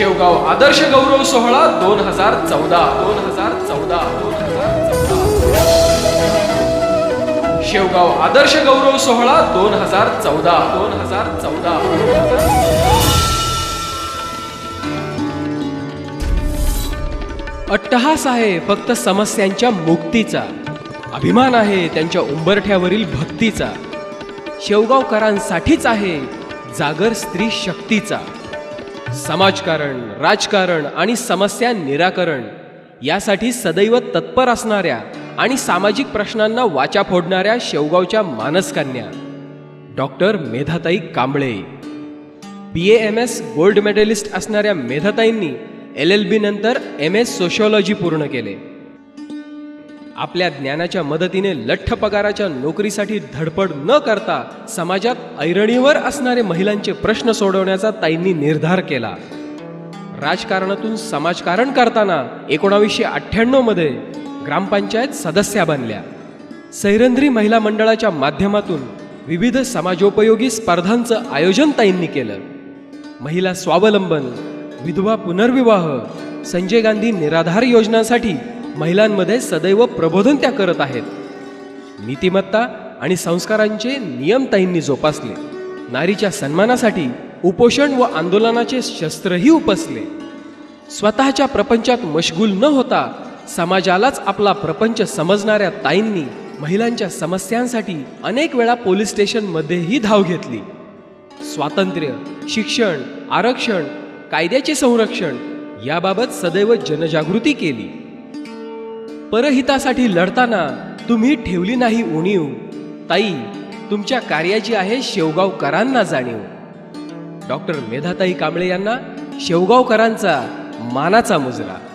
शेवगाव आदर्श गौरव सोहळा दोन हजार चौदा दोन हजार चौदा दोन हजार चौदा. शेवगाव आदर्श गौरव सोहळा दोन हजार चौदा दोन हजार चौदा. अट्टहास आहे फक्त समस्यांच्या मुक्तीचा. अभिमान आहे त्यांच्या उंबरठ्यावरील भक्तीचा. शेवगावकरांसाठीच आहे जागर स्त्री शक्तीचा. समाजकारण राजकारण आणि समस्या निराकरण यासाठी सदैव तत्पर असणाऱ्या आणि सामाजिक प्रश्नांना वाचा फोडणाऱ्या शेवगावच्या मानसकन्या. Doctor मेधाताई Kamble. B A M S gold medallist असणाऱ्या मेधाताईंनी एल एल बी नंतर एम एस सोशिओलॉजी पूर्ण केले. आपल्या ज्ञानाच्या मदतीने लठ्ठ पगाराच्या नोकरीसाठी धडपड न करता समाजात ऐरणीवर असणारे महिलांचे प्रश्न सोडवण्याचा ताईंनी निर्धार केला. राजकारणातून समाजकारण करताना एकोणावीसशे अठ्ठ्याण्णवमध्ये ग्रामपंचायत सदस्या बनल्या. सैरंद्री महिला मंडळाच्या माध्यमातून विविध समाजोपयोगी स्पर्धांचं आयोजन ताईंनी केलं. महिला स्वावलंबन विधवा पुनर्विवाह संजय गांधी निराधार योजनांसाठी महिलांमध्ये सदैव प्रबोधन त्या करत आहेत. नीतिमत्ता आणि संस्कारांचे नियम ताईंनी जोपासले. नारीच्या सन्मानासाठी उपोषण व आंदोलनाचे शस्त्रही उपसले. स्वतःच्या प्रपंचात मशगूल न होता समाजालाच आपला प्रपंच समजणाऱ्या ताईंनी महिलांच्या समस्यांसाठी अनेक वेळा पोलीस स्टेशनमध्येही धाव घेतली. स्वातंत्र्य शिक्षण आरक्षण कायद्याचे संरक्षण याबाबत सदैव जनजागृती केली. परहितासाठी लढताना तुम्ही ठेवली नाही उणीव. ताई तुमच्या कार्याची आहे शेवगावकरांना जाणीव. डॉक्टर मेधाताई कांबळे यांना शेवगावकरांचा मानाचा मुजरा.